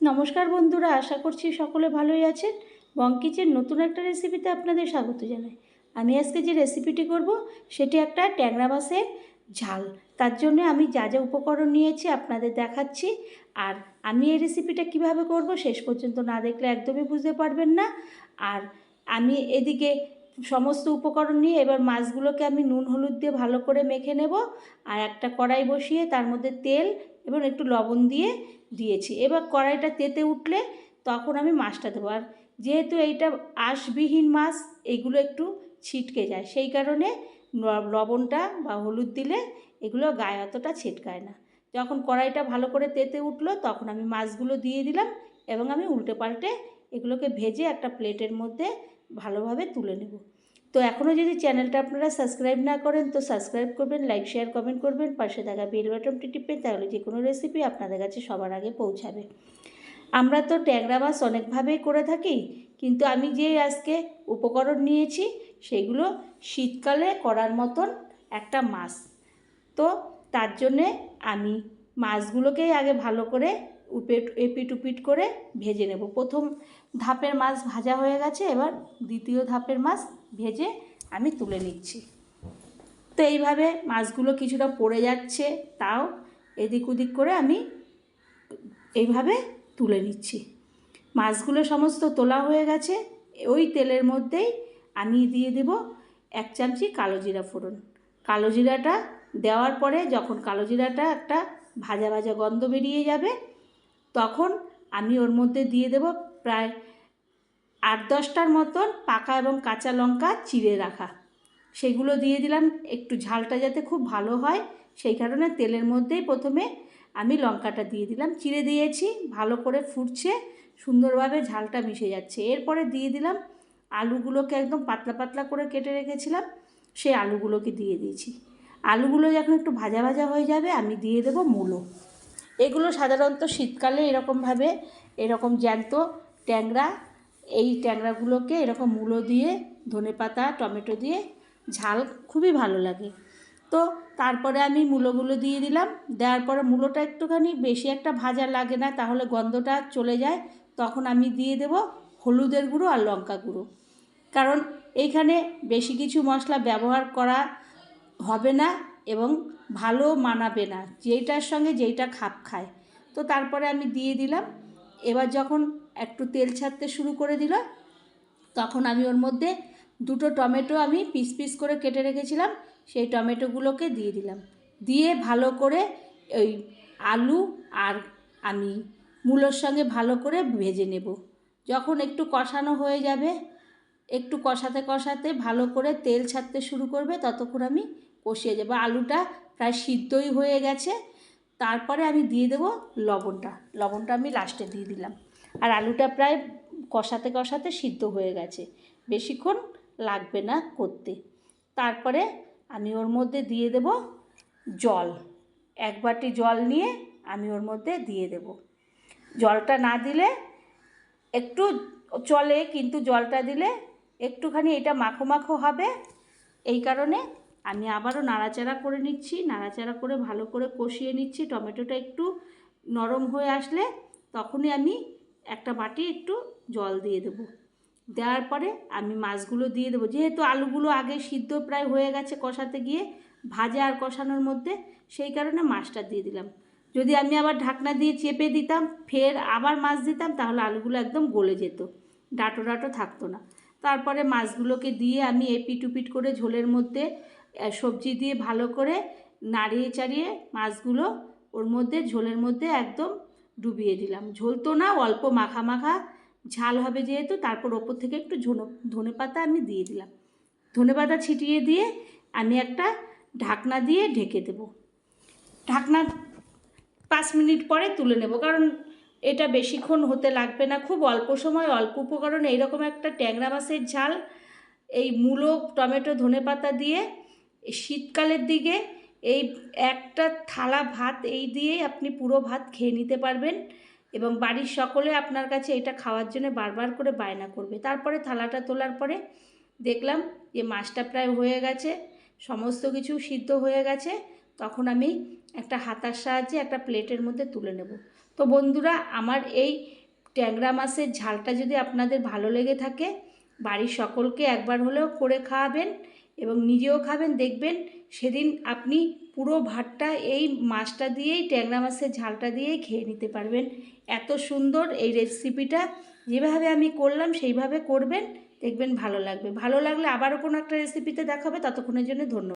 নমস্কার বন্ধুরা, আশা করছি সকলে ভালোই আছেন। বঙ্কিচের নতুন একটা রেসিপিতে আপনাদের স্বাগত জানাই। আমি আজকে যে রেসিপিটি করব, সেটি একটা ট্যাংরা মাছের ঝাল। তার জন্য আমি যা যা উপকরণ নিয়েছি আপনাদের দেখাচ্ছি। আর আমি এই রেসিপিটা কীভাবে করব, শেষ পর্যন্ত না দেখলে একদমই বুঝতে পারবেন না। আর আমি এদিকে সমস্ত উপকরণ নিয়ে এবার মাছগুলোকে আমি নুন, হলুদ দিয়ে ভালো করে মেখে নেব। আর একটা কড়াই বসিয়ে তার মধ্যে তেল এবং একটু লবণ দিয়ে দিয়েছি। এবার কড়াইটা তেতে উঠলে তখন আমি মাছটা দেবো। আর যেহেতু এইটা আঁশবিহীন মাছ এইগুলো একটু ছিটকে যায়। সেই কারণে লবণটা বা হলুদ দিলে এগুলো গায়ে অতটা ছিটকায় না। যখন কড়াইটা ভালো করে তেতে উঠল, তখন আমি মাছগুলো দিয়ে দিলাম এবং আমি উল্টে পাল্টে এগুলোকে ভেজে একটা প্লেটের মধ্যে ভালোভাবে তুলে নেব। তো এখনও যদি চ্যানেলটা আপনারা সাবস্ক্রাইব না করেন, তো সাবস্ক্রাইব করবেন, লাইক, শেয়ার, কমেন্ট করবেন, পাশে থাকা বেল বাটনটি টিপবেন, তাহলে যে কোনো রেসিপি আপনাদের কাছে সবার আগে পৌঁছাবে। আমরা তো ট্যাংরা মাছ অনেকভাবেই করে থাকি, কিন্তু আমি যে আজকে উপকরণ নিয়েছি, সেগুলো শীতকালে করার মতন একটা মাছ। তো তার জন্যে আমি মাছগুলোকেই আগে ভালো করে উপেট, এপিট উপিট করে ভেজে নেব। প্রথম ধাপের মাছ ভাজা হয়ে গেছে, এবার দ্বিতীয় ধাপের মাছ ভেজে আমি তুলে নিচ্ছি। তো এইভাবে মাছগুলো কিছুটা পড়ে যাচ্ছে, তাও এদিক ওদিক করে আমি এইভাবে তুলে নিচ্ছি। মাছগুলো সমস্ত তোলা হয়ে গেছে, ওই তেলের মধ্যেই আমি দিয়ে দেব এক চামচি কালো জিরা ফোড়ন। কালো জিরাটা দেওয়ার পরে যখন কালো জিরাটা একটা ভাজা ভাজা গন্ধ বেরিয়ে যাবে, তখন আমি ওর মধ্যে দিয়ে দেব প্রায় আট দশটার মতন পাকা এবং কাঁচা লঙ্কা চিড়ে রাখা। সেগুলো দিয়ে দিলাম, একটু ঝালটা যাতে খুব ভালো হয়, সেই কারণে তেলের মধ্যেই প্রথমে আমি লঙ্কাটা দিয়ে দিলাম। চিড়ে দিয়েছি, ভালো করে ফুটছে, সুন্দরভাবে ঝালটা মিশে যাচ্ছে। এরপরে দিয়ে দিলাম আলুগুলোকে একদম পাতলা পাতলা করে কেটে রেখেছিলাম, সেই আলুগুলোকে দিয়ে দিয়েছি। আলুগুলো যখন একটু ভাজা ভাজা হয়ে যাবে, আমি দিয়ে দেবো মূলো। এগুলো সাধারণত শীতকালে এরকমভাবে, এরকম জ্যান্ত ট্যাংরা এই ট্যাংরাগুলোকে এরকম মূলো দিয়ে ধনেপাতা টমেটো দিয়ে ঝাল খুবই ভালো লাগে। তো তারপরে আমি মূলোগুলো দিয়ে দিলাম। দেওয়ার পরে মূলোটা একটুখানি বেশি একটা ভাজা লাগে না, তাহলে গন্ধটা চলে যায়। তখন আমি দিয়ে দেব হলুদের গুঁড়ো আর লঙ্কা গুঁড়ো। কারণ এইখানে বেশি কিছু মশলা ব্যবহার করা হবে না এবং ভালো মানাবে না, যেইটার সঙ্গে যেইটা খাপ খায়। তো তারপরে আমি দিয়ে দিলাম। এবার যখন একটু তেল ছাড়তে শুরু করে দিল, তখন আমি ওর মধ্যে দুটো টমেটো আমি পিস পিস করে কেটে রেখেছিলাম, সেই টমেটোগুলোকে দিয়ে দিলাম। দিয়ে ভালো করে ওই আলু আর আমি মূলোর সঙ্গে ভালো করে ভেজে নেব। যখন একটু কষানো হয়ে যাবে, একটু কষাতে কষাতে ভালো করে তেল ছাড়তে শুরু করবে, ততক্ষণ আমি কষিয়ে যাব আলুটা প্রায় সিদ্ধই হয়ে গেছে তারপরে আমি দিয়ে দেবো লবণটা। লবণটা আমি লাস্টে দিয়ে দিলাম। আর আলুটা প্রায় কষাতে কষাতে সিদ্ধ হয়ে গেছে। বেশিক্ষণ লাগবে না করতে। তারপরে আমি ওর মধ্যে দিয়ে দেব জল। এক বাটি জল নিয়ে আমি ওর মধ্যে দিয়ে দেব। জলটা না দিলে একটু চলে, কিন্তু জলটা দিলে একটুখানি এটা মাখো মাখো হবে। এই কারণে আমি আবারও নাড়াচাড়া করে নিচ্ছি, নাড়াচাড়া করে ভালো করে কষিয়ে নিচ্ছি। টমেটোটা একটু নরম হয়ে আসলে তখনই আমি একটা বাটি একটু জল দিয়ে দেবো। দেওয়ার পরে আমি মাছগুলো দিয়ে দেবো। যেহেতু আলুগুলো আগে সিদ্ধ প্রায় হয়ে গেছে কষাতে গিয়ে, ভাজা আর কষানোর মধ্যে সেই কারণে মাছটা দিয়ে দিলাম। যদি আমি আবার ঢাকনা দিয়ে চেপে দিতাম, ফের আবার মাছ দিতাম, তাহলে আলুগুলো একদম গলে যেত, ডাটো ডাটো থাকতো না। তারপরে মাছগুলোকে দিয়ে আমি এপিট উপিট করে ঝোলের মধ্যে সবজি দিয়ে ভালো করে নাড়িয়ে চাড়িয়ে মাছগুলো ওর মধ্যে ঝোলের মধ্যে একদম ডুবিয়ে দিলাম। ঝোল তো না, অল্প মাখা মাখা। ঝাল হবে যেহেতু, তারপর ওপর থেকে একটু ঝোনো, ধনে পাতা আমি দিয়ে দিলাম। ধনে পাতা ছিটিয়ে দিয়ে আমি একটা ঢাকনা দিয়ে ঢেকে দেব। ঢাকনা পাঁচ মিনিট পরে তুলে নেব, কারণ এটা বেশিক্ষণ হতে লাগবে না। খুব অল্প সময়, অল্প উপকরণ, এইরকম একটা ট্যাংরা মাছের ঝাল। এই মূলো, টমেটো ধনেপাতা দিয়ে এই শীতকালের দিকে এই একটা থালা ভাত এই দিয়েই আপনি পুরো ভাত খেয়ে নিতে পারবেন এবং বাড়ির সকলে আপনার কাছে এটা খাওয়ার জন্য বারবার করে বায়না করবে। তারপরে থালাটা তোলার পরে দেখলাম যে মাছটা প্রায় হয়ে গেছে, সমস্ত কিছু সিদ্ধ হয়ে গেছে, তখন আমি একটা হাতার সাহায্যে একটা প্লেটের মধ্যে তুলে নেব। তো বন্ধুরা, আমার এই ট্যাংরা মাছের ঝালটা যদি আপনাদের ভালো লেগে থাকে, বাড়ির সকলকে একবার হলেও করে খাওয়াবেন এবং নিজেও খাবেন, দেখবেন সেদিন আপনি পুরো ভাতটা এই মাছটা দিয়েই, ট্যাংরা মাছের ঝালটা দিয়েই খেয়ে নিতে পারবেন। এত সুন্দর এই রেসিপিটা যেভাবে আমি করলাম, সেইভাবে করবেন, দেখবেন ভালো লাগবে। ভালো লাগলে আবারও কোনো একটা রেসিপিতে দেখাবে। ততক্ষণের জন্য ধন্যবাদ।